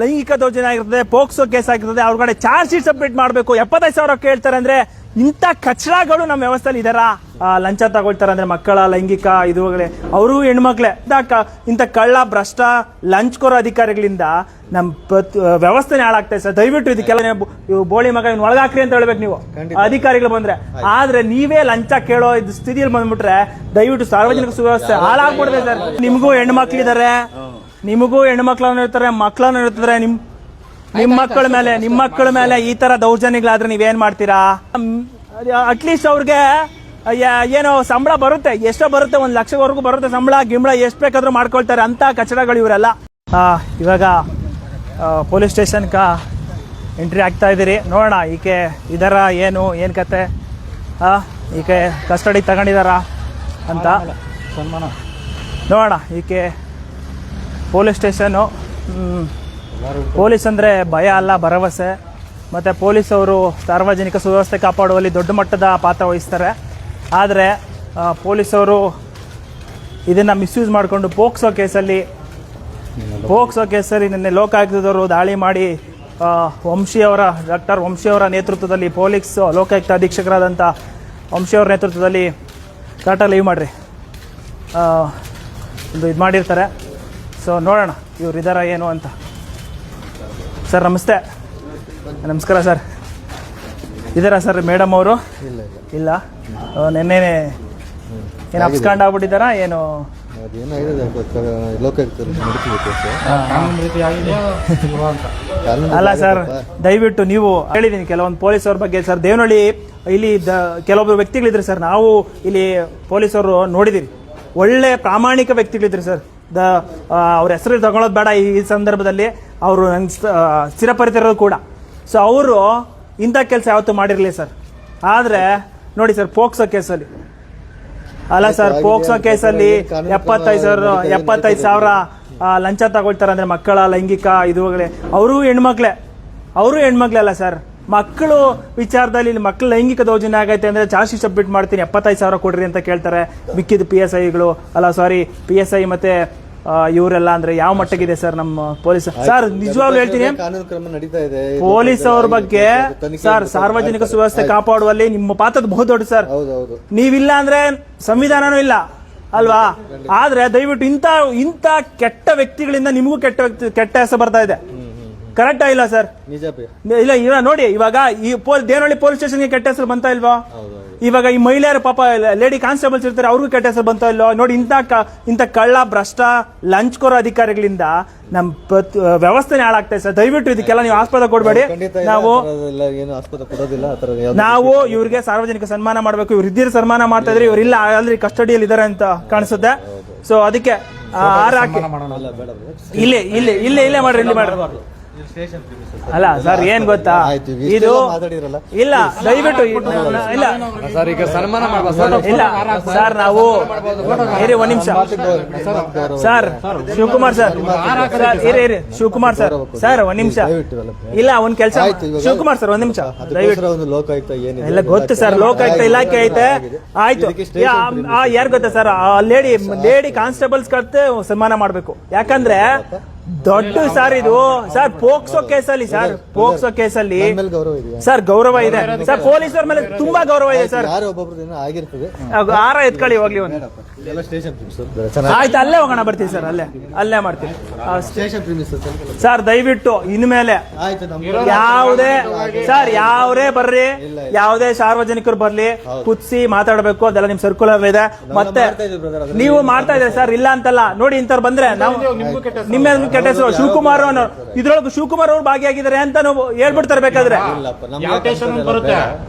ಲೈಂಗಿಕ ದೌರ್ಜನ್ಯ ಆಗಿರ್ತದೆ ಪೋಕ್ಸೋ ಕೇಸ್ ಆಗಿರ್ತದೆ ಅವ್ರ ಕಡೆ ಚಾರ್ಜ್ ಶೀಟ್ ಸಬ್ಮಿಟ್ ಮಾಡಬೇಕು. ಎಪ್ಪತ್ತೈದು ಸಾವಿರ ಕೇಳ್ತಾರೆ ಅಂದ್ರೆ ಇಂಥ ಕಚಡಗಳು ನಮ್ಮ ವ್ಯವಸ್ಥೆಯಲ್ಲಿ ಇದಾರ ಲಂಚ ತಗೊಳ್ತಾರೆ ಅಂದ್ರೆ ಮಕ್ಕಳ ಲೈಂಗಿಕ ಇದುಗಳೇ ಅವರು ಹೆಣ್ಮಕ್ಳೆ. ಇಂಥ ಕಳ್ಳ ಭ್ರಷ್ಟ ಲಂಚ್ ಕೊರೋ ಅಧಿಕಾರಿಗಳಿಂದ ನಮ್ಮ ವ್ಯವಸ್ಥೆ ವ್ಯವಸ್ಥೆನೇ ಹಾಳಾಗ್ತಾ ಸರ್. ದಯವಿಟ್ಟು ಇದಕ್ಕೆಲ್ಲ ಬೋಳಿ ಮಗ ಇವ್ನು ಒಳಗಾಕ್ರಿ ಅಂತ ಹೇಳ್ಬೇಕು ನೀವು. ಅಧಿಕಾರಿಗಳು ಬಂದ್ರೆ. ಆದ್ರೆ ನೀವೇ ಲಂಚ ಕೇಳೋ ಇದು ಸ್ಥಿತಿಯಲ್ಲಿ ಬಂದ್ಬಿಟ್ರೆ ದಯವಿಟ್ಟು ಸಾರ್ವಜನಿಕ ಸುವ್ಯವಸ್ಥೆ ಹಾಳಾಗ್ಬಿಡ್ತದೆ ಸರ್. ನಿಮಗೂ ಹೆಣ್ಮಕ್ಳಿದಾರೆ. ನಿಮಗೂ ಹೆಣ್ಮಕ್ಳನ್ನ ಇರ್ತಾರೆ ಮಕ್ಕಳನ್ನ ಇರ್ತಾರೆ ನಿಮ್ ನಿಮ್ ಮಕ್ಕಳ ಮೇಲೆ ನಿಮ್ ಮಕ್ಕಳ ಮೇಲೆ ಈ ತರ ದೌರ್ಜನ್ಯಗಳಾದ್ರೆ ನೀವೇನ್ ಮಾಡ್ತೀರಾ? ಅಟ್ಲೀಸ್ಟ್ ಅವ್ರಿಗೆ ಏನೋ ಸಂಬಳ ಬರುತ್ತೆ ಎಷ್ಟೋ ಬರುತ್ತೆ ಒಂದ್ ಲಕ್ಷವರೆಗೂ ಬರುತ್ತೆ ಸಂಬಳ ಗಿಂಬಳ ಎಷ್ಟು ಬೇಕಾದ್ರೂ ಮಾಡ್ಕೊಳ್ತಾರೆ ಅಂತ ಕಚಡಗಳು ಇವರೆಲ್ಲ. ಆ, ಇವಾಗ ಪೊಲೀಸ್ ಸ್ಟೇಷನ್ಕ ಎಂಟ್ರಿ ಆಗ್ತಾ ಇದ್ದೀರಿ ನೋಡೋಣ ಈಕೆ ಇದರ ಏನು ಏನು ಕತೆ? ಆ, ಈಕೆ ಕಸ್ಟಡಿ ತಗೊಂಡಿದಾರ ಅಂತ. ನೋಡೋಣ ಈಕೆ ಪೊಲೀಸ್ ಸ್ಟೇಷನು ಪೊಲೀಸ್ ಅಂದರೆ ಭಯ ಅಲ್ಲ, ಭರವಸೆ. ಮತ್ತು ಪೊಲೀಸ್ ಅವರು ಸಾರ್ವಜನಿಕ ಸುವ್ಯವಸ್ಥೆ ಕಾಪಾಡುವಲ್ಲಿ ದೊಡ್ಡ ಮಟ್ಟದ ಪಾತ್ರ ವಹಿಸ್ತಾರೆ. ಆದರೆ ಪೊಲೀಸವರು ಇದನ್ನು ಮಿಸ್ಯೂಸ್ ಮಾಡಿಕೊಂಡು ಪೋಕ್ಸೋ ಕೇಸಲ್ಲಿ ಪೋಕ್ಸೋ ಕೇಸಲ್ಲಿ ನಿನ್ನೆ ಲೋಕಾಯುಕ್ತದವರು ದಾಳಿ ಮಾಡಿ ವಂಶಿಯವರ ಡಾಕ್ಟರ್ ವಂಶಿಯವರ ನೇತೃತ್ವದಲ್ಲಿ ಪೊಲೀಸ್ ಲೋಕಾಯುಕ್ತ ಅಧೀಕ್ಷಕರಾದಂಥ ವಂಶಿಯವರ ನೇತೃತ್ವದಲ್ಲಿ ಕರೆಕ್ಟಾಗಿ ಲೀವ್ ಮಾಡಿರಿ. ಒಂದು ಇದು ಮಾಡಿರ್ತಾರೆ. ಸೊ ನೋಡೋಣ ಇವ್ರು ಇದಾರ ಏನು ಅಂತ. ಸರ್ ನಮಸ್ತೆ. ನಮಸ್ಕಾರ ಸರ್. ಇದ್ದಾರಾ ಸರ್ ಮೇಡಮ್ ಅವರು? ಇಲ್ಲ. ನಿನ್ನೆ ನೆನ್ನೆನೆ ಏನು ಅಪ್ಸ್ಕಾಂಡ್ ಆಗ್ಬಿಟ್ಟಿದ್ದಾರಾ ಏನು? ಅಲ್ಲ ಸರ್ ದಯವಿಟ್ಟು ನೀವು ಹೇಳಿದ್ದೀನಿ ಕೆಲವೊಂದು ಪೊಲೀಸವ್ರ ಬಗ್ಗೆ. ಸರ್ ದೇವನಹಳ್ಳಿ ಇಲ್ಲಿ ಕೆಲವೊಬ್ಬರು ಕೆಲವೊಬ್ರು ವ್ಯಕ್ತಿಗಳಿದ್ರು ಸರ್ ನಾವು ಇಲ್ಲಿ ಪೊಲೀಸರು ನೋಡಿದಿರಿ. ಒಳ್ಳೆ ಪ್ರಾಮಾಣಿಕ ವ್ಯಕ್ತಿಗಳಿದ್ರು ಸರ್. ದ ಅವ್ರ ಹೆಸರು ತಗೊಳ್ಳೋದು ಬೇಡ ಈ ಸಂದರ್ಭದಲ್ಲಿ ಅವರು ನಂಗೆ ಸ್ಥಿರಪರಿತಿರೋದು ಕೂಡ. ಸೊ ಅವರು ಇಂಥ ಕೆಲಸ ಯಾವತ್ತೂ ಮಾಡಿರಲಿ ಸರ್. ಆದರೆ ನೋಡಿ ಸರ್ ಪೋಕ್ಸೋ ಕೇಸಲ್ಲಿ. ಅಲ್ಲ ಸರ್ ಪೋಕ್ಸೋ ಕೇಸಲ್ಲಿ ಎಪ್ಪತ್ತೈದು ಸಾವಿರ ಎಪ್ಪತ್ತೈದು ಸಾವಿರ ಲಂಚ ತಗೊಳ್ತಾರೆ ಅಂದರೆ ಮಕ್ಕಳ ಲೈಂಗಿಕ ಇದುಗಳೇ ಅವರು ಹೆಣ್ಮಕ್ಳೆ. ಅವರು ಹೆಣ್ಮಕ್ಳೆ ಅಲ್ಲ ಸರ್. ಮಕ್ಕಳು ವಿಚಾರದಲ್ಲಿ ಇಲ್ಲಿ ಮಕ್ಕಳು ಲೈಂಗಿಕ ದೌರ್ಜನ್ಯ ಆಗೈತೆ ಅಂದ್ರೆ ಚಾರ್ಜ್ ಶೀಟ್ ಸಬ್ಮಿಟ್ ಮಾಡ್ತೀನಿ ಎಪ್ಪತ್ತೈದು ಸಾವಿರ ಕೊಡ್ರಿ ಅಂತ ಕೇಳ್ತಾರೆ. ಮಿಕ್ಕಿದ ಪಿ ಎಸ್ ಐಗಳು ಅಲ್ಲ ಸಾರಿ ಪಿ ಎಸ್ ಐ ಮತ್ತೆ ಇವರೆಲ್ಲ ಅಂದ್ರೆ ಯಾವ ಮಟ್ಟಗಿದೆ ಸರ್ ನಮ್ಮ ಪೊಲೀಸ್? ಸರ್ ನಿಜವಾಗ್ಲೂ ಹೇಳ್ತೀನಿ. ಪೊಲೀಸ್ ಅವ್ರ ಬಗ್ಗೆ ಸರ್ ಸಾರ್ವಜನಿಕ ಸುವ್ಯವಸ್ಥೆ ಕಾಪಾಡುವಲ್ಲಿ ನಿಮ್ಮ ಪಾತ್ರ ಬಹು ದೊಡ್ಡ ಸರ್. ನೀವಿಲ್ಲ ಅಂದ್ರೆ ಸಂವಿಧಾನನೂ ಇಲ್ಲ ಅಲ್ವಾ? ಆದ್ರೆ ದಯವಿಟ್ಟು ಇಂತ ಇಂತ ಕೆಟ್ಟ ವ್ಯಕ್ತಿಗಳಿಂದ ನಿಮಗೂ ಕೆಟ್ಟ ವ್ಯಕ್ತಿ ಕೆಟ್ಟ ಹೆಸರು ಬರ್ತಾ ಇದೆ. ಕರೆಕ್ಟಾ ಇಲ್ಲ ಸರ್ ಇಲ್ಲ ಇಲ್ಲ ನೋಡಿ ಇವಾಗ ಈ ಪೊಲೀಸ್ ದೇವನಹಳ್ಳಿ ಪೊಲೀಸ್ ಸ್ಟೇಷನ್ಗೆ ಕೆಟ್ಟ ಹೆಸರು ಬಂತಾ ಇಲ್ವಾ? ಇವಾಗ ಈ ಮಹಿಳೆಯರು ಪಾಪ ಲೇಡಿ ಕಾನ್ಸ್ಟೇಬಲ್ಸ್ ಇರ್ತಾರೆ ಅವ್ರಿಗೂ ಕೆಟ್ಟ ಹೆಸರು ಬಂತಾ ಇಲ್ವಾ? ನೋಡಿ ಇಂಥ ಕ- ಇಂಥ ಕಳ್ಳ ಭ್ರಷ್ಟ ಲಂಚ್ ಕೊರೋ ಅಧಿಕಾರಿಗಳಿಂದ ನಮ್ಮ ವ್ಯವಸ್ಥೆನೇ ಹಾಳಾಗ್ತಾ ಸರ್ ದಯವಿಟ್ಟು ಇದಕ್ಕೆಲ್ಲ ನೀವು ಆಸ್ಪದ ಕೊಡಬೇಡಿ. ಇಲ್ಲ, ನಾವು ನಾವು ಇವ್ರಿಗೆ ಸಾರ್ವಜನಿಕ ಸನ್ಮಾನ ಮಾಡಬೇಕು ಇವ್ರು ಇದ್ದೀರ ಸನ್ಮಾನ ಮಾಡ್ತಾ ಇದ್ರೆ ಇವ್ರಿಲ್ಲ ಆಲ್ರೆಡಿ ಕಸ್ಟಡಿಯಲ್ಲಿ ಇದಾರೆ ಅಂತ ಕಾಣಿಸುತ್ತೆ. ಸೊ ಅದಕ್ಕೆ ಆರ್ ಹಾಕಿ. ಇಲ್ಲಿ ಇಲ್ಲಿ ಇಲ್ಲೇ ಇಲ್ಲೇ ಮಾಡ್ರಿ ಇಲ್ಲಿ ಮಾಡ್ರಿ. ಅಲ್ಲ ಸರ್ ಏನ್ ಗೊತ್ತಾ? ಇದು ಮಾತಾಡಿದ್ರಲ್ಲ. ಇಲ್ಲ ದಯವಿಟ್ಟು ಇಲ್ಲ ಸರ್ ಈಗ ಸನ್ಮಾನ ಇಲ್ಲ ಸರ್ ನಾವು ಇರಿ ಒಂದ್ ನಿಮಿಷ. Sir Shivakumar sir. ಸರ್, ಇರಿ ಇರಿ ಶಿವಕುಮಾರ್ ಸರ್. ಸರ್ ಒಂದ್ ನಿಮಿಷ. ಇಲ್ಲ ಒಂದ್ ಕೆಲಸ ಆಯ್ತು, ಶಿವಕುಮಾರ್ ಸರ್ ಒಂದ್ ನಿಮಿಷ. ದಯವಿಟ್ಟು. ಲೋಕಾಯುಕ್ತ ಇಲ್ಲ ಎಲ್ಲ ಗೊತ್ತು ಸರ್ ಲೋಕಾಯುಕ್ತ ಇಲಾಖೆ ಐತೆ. ಆಯ್ತು. ಯಾರು ಆ, ಯಾರ್ ಗೊತ್ತಾ ಸರ್? ಆ ಲೇಡಿ ಲೇಡಿ ಕಾನ್ಸ್ಟೇಬಲ್ಸ್ ಕರ್ತೆ ಸನ್ಮಾನ ಮಾಡ್ಬೇಕು. ಯಾಕಂದ್ರೆ ದೊಡ್ಡ ಸರ್ ಇದು. ಸರ್ ಪೋಕ್ಸೋ ಕೇಸಲ್ಲಿ ಸರ್ ಪೋಕ್ಸೋ ಕೇಸಲ್ಲಿ ಮೇಲೆ ಗೌರವ ಇದೆಯಾ? ಸರ್ ಗೌರವ ಇದೆ. ಸರ್ ಪೊಲೀಸರ ಮೇಲೆ ತುಂಬಾ ಗೌರವ ಇದೆ ಸರ್. ಯಾರೋ ಒಬ್ಬೊಬ್ರು ಏನೋ ಆಗಿರ್ತದೆ. ಆರ ಎತ್ಕೊಳ್ಳಿ ಹೋಗ್ಲಿ ಒಂದು. ಆಯ್ತು ಅಲ್ಲೇ ಹೋಗೋಣ ಬರ್ತೀವಿ ಸರ್ ಅಲ್ಲೇ ಅಲ್ಲೇ ಮಾಡ್ತೀನಿ ಸರ್ ದಯವಿಟ್ಟು ಇನ್ಮೇಲೆ ಯಾವುದೇ ಸರ್ ಯಾವ್ದೇ ಬರ್ರಿ ಯಾವುದೇ ಸಾರ್ವಜನಿಕರು ಬರ್ಲಿ ಕುತ್ಸಿ ಮಾತಾಡಬೇಕು ಅದೆಲ್ಲ ನಿಮ್ ಸರ್ಕ್ಯುಲರ್ ಇದೆ. ಮತ್ತೆ ನೀವು ಮಾಡ್ತಾ ಇದ್ದೀರಿ ಸರ್? ಇಲ್ಲ ಅಂತಲ್ಲ ನೋಡಿ ಇಂಥವ್ರು ಬಂದ್ರೆ ನಾವು ನಿಮ್ಮ ಕೆಟ್ಟ ಹೆಸರು ಶಿವಕುಮಾರ್ ಅವನು ಇದ್ರೊಳಗೆ ಶಿವಕುಮಾರ್ ಅವ್ರು ಭಾಗಿಯಾಗಿದ್ದಾರೆ ಅಂತ ನಾವು ಹೇಳ್ಬಿಡ್ತಾರೆ ಬೇಕಾದ್ರೆ.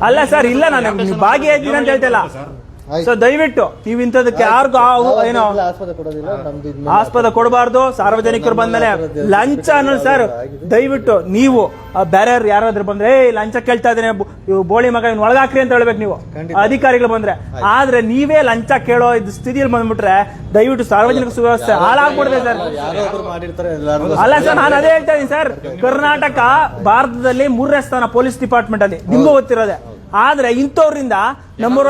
ಅಲ್ಲ ಸರ್ ಇಲ್ಲ ನಾನು ಭಾಗಿಯಾಗಿದ್ದೀನಿ ಅಂತ ಹೇಳ್ತಿಲ್ಲ. ಸೊ ದಯವಿಟ್ಟು ನೀವು ಇಂಥದಕ್ಕೆ ಯಾರಿಗೂ ಆ- ಏನೋ ಆಸ್ಪದ ಕೊಡೋದಿಲ್ಲ ನಮ್ದು ಆಸ್ಪದ ಕೊಡಬಾರ್ದು. ಸಾರ್ವಜನಿಕರು ಬಂದ್ಮೇಲೆ ಲಂಚ ಅನ್ನೋದು ಸರ್ ದಯವಿಟ್ಟು ನೀವು ಆ ಬೇರೆ ಯಾರಾದ್ರೂ ಬಂದ್ರೆ ಏ ಲಂಚ ಕೇಳ್ತಾ ಇದ್ದೇನೆ ಇವು ಬೋಳಿ ಮಗ ಇವ್ನ ಒಳಗಾಕ್ರಿ ಅಂತ ಹೇಳ್ಬೇಕು ನೀವು. ಅಧಿಕಾರಿಗಳು ಬಂದ್ರೆ. ಆದ್ರೆ ನೀವೇ ಲಂಚ ಕೇಳೋ ಇದು ಸ್ಥಿತಿಯಲ್ಲಿ ಬಂದ್ಬಿಟ್ರೆ ದಯವಿಟ್ಟು ಸಾರ್ವಜನಿಕ ಸುವ್ಯವಸ್ಥೆ ಹಾಳಾಗ್ಬಿಡ್ತದೆ ಸರ್. ಯಾರೋ ಒಬ್ರು ಮಾಡಿರ್ತಾರೆ ಎಲ್ಲಾರು ಅಲ್ಲ ಸರ್ ನಾನು ಅದೇ ಹೇಳ್ತಾ ಇದೀನಿ ಸರ್. ಕರ್ನಾಟಕ ಭಾರತದಲ್ಲಿ ಮೂರನೇ ಸ್ಥಾನ ಪೊಲೀಸ್ ಡಿಪಾರ್ಟ್ಮೆಂಟ್ ಅಲ್ಲಿ ನಿಮ್ಗೂ ಗೊತ್ತಿರೋದೆ. ಆದ್ರೆ ಇಂಥವ್ರಿಂದ ನಮ್ಮೂರ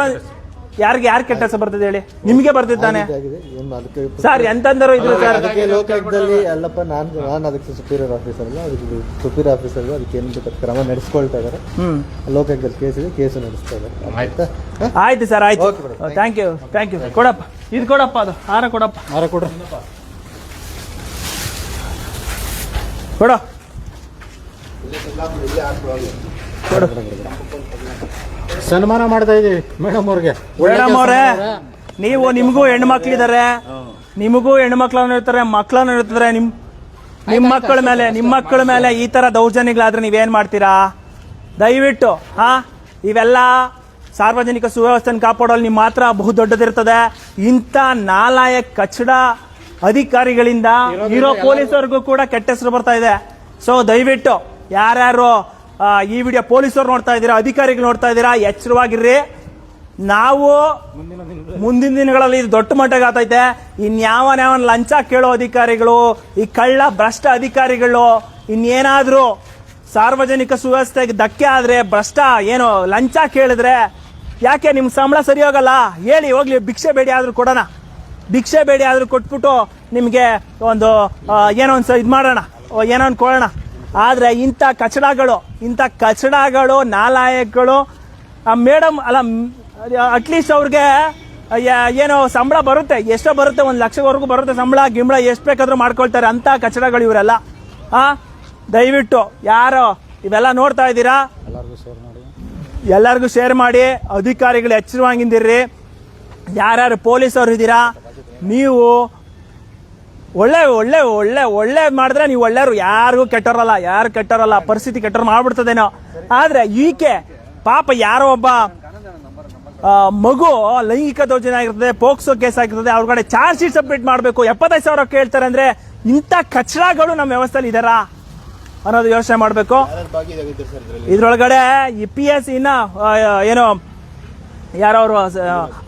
ಯಾರಿಗೆ ಯಾರು ಕೆಟ್ಟ ಹೆಸರು ಬರ್ತದೆ ಹೇಳಿ? ನಿಮಗೆ ಬರ್ತಿದ್ದಾನೆ? ಆಗಿದೆ ಏನು ಅದಕ್ಕೆ ಸರ್ ಎಂತಂದರು ಇದ್ರು ಸರ್? ಅದಕ್ಕೆ ಲೋಕಾಯುಕ್ತದಲ್ಲಿ ಅಲ್ಲಪ್ಪ ನಾನು ನಾನು ಅದಕ್ಕೆ ಸುಪೀರಿಯರ್ ಆಫೀಸರ್ ಅಲ್ಲ ಅದಕ್ಕೆ ಸುಪೀರಿಯರ್ ಆಫೀಸರ್ ಅದಕ್ಕೆ ಏನು ಬೇಕಾದ ಕ್ರಮ ನಡೆಸ್ಕೊಳ್ತಾ ಇದ್ದಾರೆ. ಹ್ಮ್. ಲೋಕಾಯುಕ್ತದಲ್ಲಿ ಕೇಸ್ ಇದೆ ಕೇಸು ನಡೆಸ್ತಾ ಇದ್ದಾರೆ. ಆಯ್ತಾ. ಆಯ್ತು? ಸರ್ ಆಯ್ತು. ಥ್ಯಾಂಕ್ ಯು ಥ್ಯಾಂಕ್ ಯು ಕೊಡಪ್ಪ ಇದು ಕೊಡಪ್ಪ ಅದು ಹಾರ ಕೊಡಪ್ಪ. ಹಾರ ಕೊಡ್ರಿ ಕೊಡು ಕೊಡು. ಸನ್ಮಾನ ಮಾಡ್ತಾ ಇದೀವಿ ಮೇಡಮ್ ಅವ್ರಿಗೆ. ಮೇಡಮ್ ಅವರೇ ನೀವು ನಿಮಗೂ ಹೆಣ್ಮಕ್ಳಿದ್ದಾರೆ ನಿಮಗೂ ಹೆಣ್ಮಕ್ಳನ್ನ ಇರ್ತಾರೆ ಮಕ್ಕಳನ್ನ ಇರ್ತಾರೆ ನಿಮ್ ನಿಮ್ಮ ಮಕ್ಕಳ ಮೇಲೆ ನಿಮ್ಮ ಮಕ್ಕಳ ಮೇಲೆ ಈ ತರ ದೌರ್ಜನ್ಯಗಳಾದ್ರೆ ನೀವೇನ್ ಮಾಡ್ತೀರಾ? ದಯವಿಟ್ಟು ಹಾ? ಇವೆಲ್ಲ ಸಾರ್ವಜನಿಕ ಸುವ್ಯವಸ್ಥೆನ ಕಾಪಾಡೋಲ್ಲಿ ನಿಮ್ಮ ಮಾತ್ರ ಬಹು ದೊಡ್ಡದಿರ್ತದೆ ಇಂಥ ನಾಲಾಯ ಕಚಡ ಅಧಿಕಾರಿಗಳಿಂದ ಇರೋ ಪೊಲೀಸರಿಗೂ ಕೂಡ ಕೆಟ್ಟ ಹೆಸರು ಬರ್ತಾ ಇದೆ. ಸೊ ದಯವಿಟ್ಟು ಯಾರ್ಯಾರು ಈ ವಿಡಿಯೋ ಪೊಲೀಸರು ನೋಡ್ತಾ ಇದ್ದೀರಾ, ಅಧಿಕಾರಿಗಳು ನೋಡ್ತಾ ಇದ್ದೀರಾ, ಎಚ್ಚರವಾಗಿರ್ರಿ. ನಾವು ಮುಂದಿನ ದಿನಗಳಲ್ಲಿ ಇದು ದೊಡ್ಡ ಮಟ್ಟಕ್ಕೆ ಯಾವನ್ ಲಂಚ ಕೇಳೋ ಅಧಿಕಾರಿಗಳು, ಈ ಕಳ್ಳ ಭ್ರಷ್ಟ ಅಧಿಕಾರಿಗಳು, ಇನ್ನೇನಾದ್ರು ಸಾರ್ವಜನಿಕ ಸುವ್ಯವಸ್ಥೆಗೆ ಧಕ್ಕೆ ಆದ್ರೆ, ಭ್ರಷ್ಟ ಏನು ಲಂಚ ಕೇಳಿದ್ರೆ, ಯಾಕೆ ನಿಮ್ ಸಂಬಳ ಸರಿ ಹೋಗಲ್ಲ ಹೇಳಿ, ಹೋಗ್ಲಿ, ಭಿಕ್ಷೆ ಬೇಡಿ ಆದ್ರೂ ಕೊಡೋಣ. ಭಿಕ್ಷೆ ಬೇಡಿ ಆದ್ರೂ ಕೊಟ್ಬಿಟ್ಟು ನಿಮ್ಗೆ ಒಂದು ಏನೋ ಒಂದು ಇದು ಮಾಡೋಣ, ಏನೋ ಒಂದು ಕೊಡೋಣ. ಆದ್ರೆ ಇಂಥ ಕಚಡಗಳು ಇಂಥ ಕಚಡಗಳು ನಾಲಾಯಕ್ಗಳು ಮೇಡಮ್ ಅಲ್ಲ ಅಟ್ಲೀಸ್ಟ್ ಅವ್ರಿಗೆ ಏನು ಸಂಬಳ ಬರುತ್ತೆ. ಎಷ್ಟೋ ಬರುತ್ತೆ ಒಂದು ಲಕ್ಷವರೆಗೂ ಬರುತ್ತೆ ಸಂಬಳ ಗಿಂಬಳ ಎಷ್ಟು ಬೇಕಾದರೂ ಮಾಡ್ಕೊಳ್ತಾರೆ. ಅಂಥ ಕಚಡಗಳು ಇವರೆಲ್ಲ. ಹಾಂ ದಯವಿಟ್ಟು ಯಾರು ಇವೆಲ್ಲ ನೋಡ್ತಾ ಇದ್ದೀರಾ? ಎಲ್ಲರಿಗೂ ಶೇರ್ ಮಾಡಿ. ಅಧಿಕಾರಿಗಳು ಎಚ್ಚರವಾಗಿಂದಿರ್ರಿ. ಯಾರ್ಯಾರು ಪೊಲೀಸವ್ರು ಇದ್ದೀರಾ? ನೀವು ಒಳ್ಳೆ ಒಳ್ಳೆ ಒಳ್ಳೆ ಒಳ್ಳೆ ಮಾಡಿದ್ರೆ ನೀವು ಒಳ್ಳೆಯವರು ಯಾರಿಗೂ ಕೆಟ್ಟರಲ್ಲ, ಯಾರು ಕೆಟ್ಟರಲ್ಲ, ಪರಿಸ್ಥಿತಿ ಕೆಟ್ಟರು ಮಾಡ್ಬಿಡ್ತದೇನೋ. ಆದ್ರೆ ಈಕೆ ಪಾಪ ಯಾರೋ ಒಬ್ಬ ಮಗು ಲೈಂಗಿಕ ದೌರ್ಜನ್ಯ ಆಗಿರ್ತದೆ, ಪೋಕ್ಸೋ ಕೇಸ್ ಆಗಿರ್ತದೆ, ಅವ್ರ ಕಡೆ ಚಾರ್ಜ್ ಶೀಟ್ ಸಬ್ಮಿಟ್ ಮಾಡಬೇಕು, ಎಪ್ಪತ್ತೈದು ಸಾವಿರ ಕೇಳ್ತಾರೆ ಅಂದ್ರೆ ಇಂಥ ಕಚಡಗಳು ನಮ್ಮ ವ್ಯವಸ್ಥೆಯಲ್ಲಿ ಇದಾರಾ ಅನ್ನೋದು ಯೋಚನೆ ಮಾಡಬೇಕು. ಇದ್ರೊಳಗಡೆ ಇ ಪಿ ಎಸ್ ಇನ್ನ ಏನು, ಯಾರೋ ಅವರು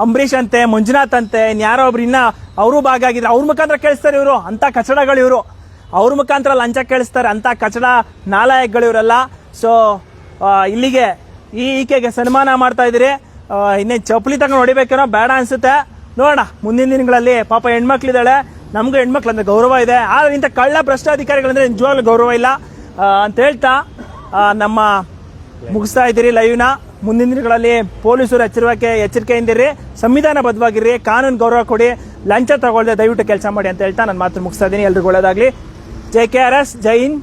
ಅಂಬರೀಷ್ ಅಂತೆ, ಮಂಜುನಾಥ್ ಅಂತೆ, ಇನ್ಯಾರೋ ಒಬ್ರು ಇನ್ನ ಅವರು ಭಾಗ ಆಗಿದ್ರೆ ಅವ್ರ ಮುಖಾಂತರ ಕೇಳಿಸ್ತಾರೆ ಇವರು ಅಂತ ಕಚಡಗಳು ಇವರು. ಅವ್ರ ಮುಖಾಂತರ ಲಂಚ ಕೇಳಿಸ್ತಾರೆ ಅಂತ ಕಚಡ ನಾಲಾಯಕ್ಗಳು ಇವರೆಲ್ಲ ಸೊ ಇಲ್ಲಿಗೆ ಈ ಈಕೆಗೆ ಸನ್ಮಾನ ಮಾಡ್ತಾ ಇದ್ದೀರಿ. ಇನ್ನೇನು ಚಪ್ಪಲಿ ತಗೊಂಡು ಹೊಡಿಬೇಕೇನೋ, ಬೇಡ ಅನ್ಸುತ್ತೆ. ನೋಡೋಣ, ಮುಂದಿನ ದಿನಗಳಲ್ಲಿ ಪಾಪ ಹೆಣ್ಮಕ್ಳಿದ್ದಾಳೆ. ನಮಗೂ ಹೆಣ್ಮಕ್ಳು ಅಂದ್ರೆ ಗೌರವ ಇದೆ. ಆದರೆ ಇಂಥ ಕಳ್ಳ ಭ್ರಷ್ಟಾಧಿಕಾರಿಗಳಂದ್ರೆ ನಿಜವಾಗ್ಲೂ ಗೌರವ ಇಲ್ಲ. ಅಂತ ಹೇಳ್ತಾ ನಮ್ಮ ಮುಗಿಸ್ತಾ ಇದ್ದೀರಿ ಲೈವ್ನ ಮುಂದಿನ ದಿನಗಳಲ್ಲಿ ಪೊಲೀಸರು ಎಚ್ಚರಿಕೆ ಎಚ್ಚರಿಕೆಯಿಂದಿರಿ. ಸಂವಿಧಾನಬದ್ಧವಾಗಿರ್ರಿ ಕಾನೂನು ಗೌರವ ಕೊಡಿ, ಲಂಚ ತಗೊಳ್ಳದೆ ದಯವಿಟ್ಟು ಕೆಲಸ ಮಾಡಿ ಅಂತ ಹೇಳ್ತಾ ನಾನು ಮಾತು ಮುಗಿಸ್ತಾ ಇದ್ದೀನಿ. ಎಲ್ರಿಗೂ ಒಳ್ಳೇದಾಗ್ಲಿ. ಜೈ ಕೆ ಆರ್ ಎಸ್, ಜೈ ಹಿಂದ್.